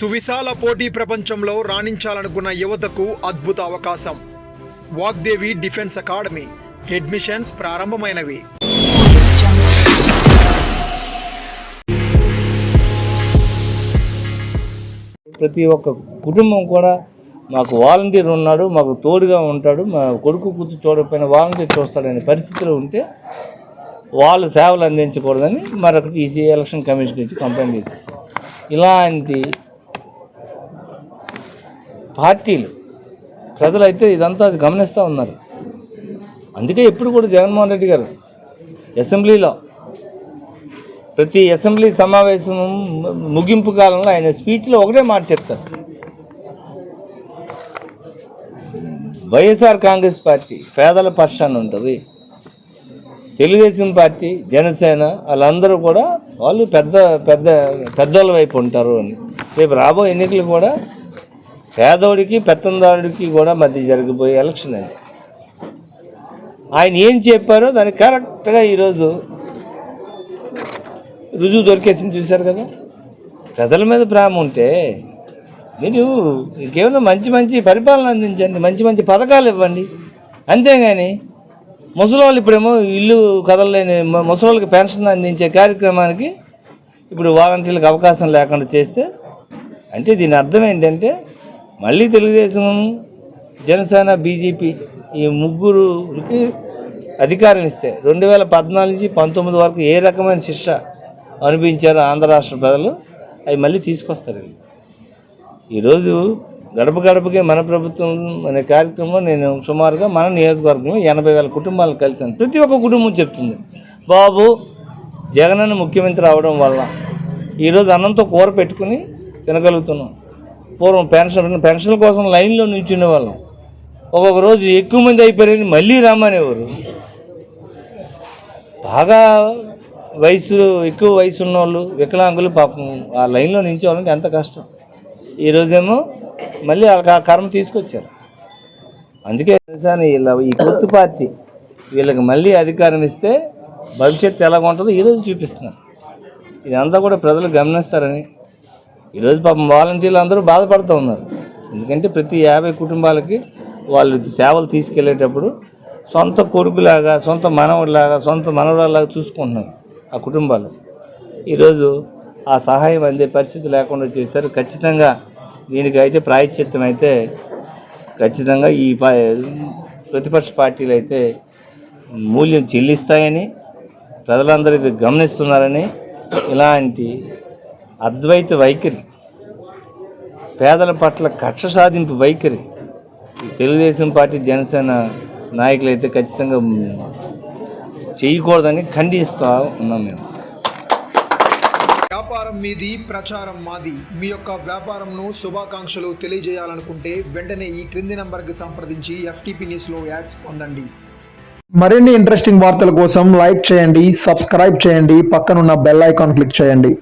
సువిశాల పోటీ ప్రపంచంలో రాణించాలనుకున్న యువతకు అద్భుత అవకాశం. Vagdevi defence academy. అడ్మిషన్స్ ప్రారంభమైనవి. ప్రతి ఒక్క కుటుంబం కూడా మాకు వాలంటీర్ ఉన్నాడు మాకు తోడుగా ఉంటాడు మా కొడుకు కూతురు చూడకపోయిన వాలంటీర్ చూస్తాడనే పరిస్థితిలో ఉంటే వాళ్ళు సేవలు అందించకూడదని మరొకటి ఈసీ ఎలక్షన్ కమిషన్ నుంచి కంప్లైంట్ చేసి ఇలాంటి పార్టీలు. ప్రజలైతే ఇదంతా గమనిస్తూ ఉన్నారు. అందుకే ఎప్పుడు కూడా జగన్మోహన్ రెడ్డి గారు అసెంబ్లీలో ప్రతి అసెంబ్లీ సమావేశం ముగింపు కాలంలో ఆయన స్పీచ్లో ఒకటే మాట చెప్తారు. వైఎస్ఆర్ కాంగ్రెస్ పార్టీ పేదల పక్షాన్ని ఉంటుంది. తెలుగుదేశం పార్టీ జనసేన వాళ్ళందరూ కూడా వాళ్ళు పెద్ద పెద్ద పెద్దోళ్ళ వైపు ఉంటారు అని. రేపు రాబోయే ఎన్నికలు కూడా పేదోడికి పెత్తందారుడికి కూడా మధ్య జరిగిపోయే ఎలక్షన్ అది. ఆయన ఏం చెప్పారో దానికి కరెక్ట్గా ఈరోజు రుజువు దొరికేసింది చూశారు కదా? ప్రజల మీద ప్రేమ ఉంటే మీరు కేవలం మంచి మంచి పరిపాలన అందించండి మంచి మంచి పథకాలు ఇవ్వండి. అంతేగాని ముసలోళ్ళు ఇప్పుడేమో ఇల్లు కదలలేని ముసలోళ్ళకి పెన్షన్ అందించే కార్యక్రమానికి ఇప్పుడు వాలంటీర్లకు అవకాశం లేకుండా చేస్తే అంటే దీని అర్థం ఏంటంటే మళ్ళీ తెలుగుదేశం జనసేన బీజేపీ ఈ ముగ్గురుకి అధికారం ఇస్తే రెండు వేల పద్నాలుగు నుంచి పంతొమ్మిది వరకు ఏ రకమైన శిక్ష అనుభవించారో ఆంధ్ర రాష్ట్ర ప్రజలు అవి మళ్ళీ తీసుకొస్తారు ఈరోజు గడప గడపకే మన ప్రభుత్వం అనే కార్యక్రమం నేను సుమారుగా మన నియోజకవర్గంలో ఎనభై వేల కుటుంబాలు కలిశాను. ప్రతి ఒక్క కుటుంబం చెప్తుంది బాబు జగనన్న ముఖ్యమంత్రి అవడం వల్ల ఈరోజు అన్నంతో కూర పెట్టుకుని తినగలుగుతున్నాం. పూర్వం పెన్షన్ పెన్షన్ కోసం లైన్లో నిల్చునే వాళ్ళం. ఒక్కొక్క రోజు ఎక్కువ మంది అయిపోయారని మళ్ళీ రమ్మనేవారు. బాగా వయసు ఎక్కువ వయసు ఉన్నవాళ్ళు వికలాంగులు పాపం ఆ లైన్లో నిల్చోవాలంటే ఎంత కష్టం. ఈరోజేమో మళ్ళీ వాళ్ళకి ఆ కర్మ తీసుకొచ్చారు. అందుకే నిజాన్ని వీళ్ళ ఈ కొత్త పార్టీ వీళ్ళకి మళ్ళీ అధికారం ఇస్తే భవిష్యత్తు ఎలా ఉంటుందో ఈరోజు చూపిస్తున్నారు. ఇదంతా కూడా ప్రజలు గమనిస్తారని ఈరోజు పాపం వాలంటీర్లు అందరూ బాధపడుతూ ఉన్నారు. ఎందుకంటే ప్రతి యాభై కుటుంబాలకి వాళ్ళు సేవలు తీసుకెళ్ళేటప్పుడు సొంత కొడుకులాగా సొంత మనవడిలాగా సొంత మనవరాలాగా చూసుకుంటున్నారు ఆ కుటుంబాలు. ఈరోజు ఆ సహాయం అందే పరిస్థితి లేకుండా చేశారు. ఖచ్చితంగా దీనికైతే ప్రాయశ్చిత్తం అయితే ఖచ్చితంగా ఈ ప్రతిపక్ష పార్టీలు అయితే మూల్యం చెల్లిస్తాయని ప్రజలందరూ ఇది గమనిస్తున్నారని ఇలాంటి అద్వైత వైఖరి పేదల పట్ల కక్ష సాధింపు వైఖరి. తెలుగుదేశం పార్టీ జనసేన నాయకులు అయితే ఖచ్చితంగా చేయకూడదని ఖండిస్తూ ఉన్నాం మేము. వ్యాపారం మీది ప్రచారం మాది. మీ యొక్క వ్యాపారంను శుభాకాంక్షలు తెలియజేయాలనుకుంటే వెంటనే ఈ క్రింది నంబర్కి సంప్రదించి ఎఫ్టీపీ న్యూస్లో యాడ్స్ పొందండి. మరిన్ని ఇంట్రెస్టింగ్ వార్తల కోసం లైక్ చేయండి సబ్స్క్రైబ్ చేయండి పక్కనున్న బెల్ ఐకాన్ క్లిక్ చేయండి.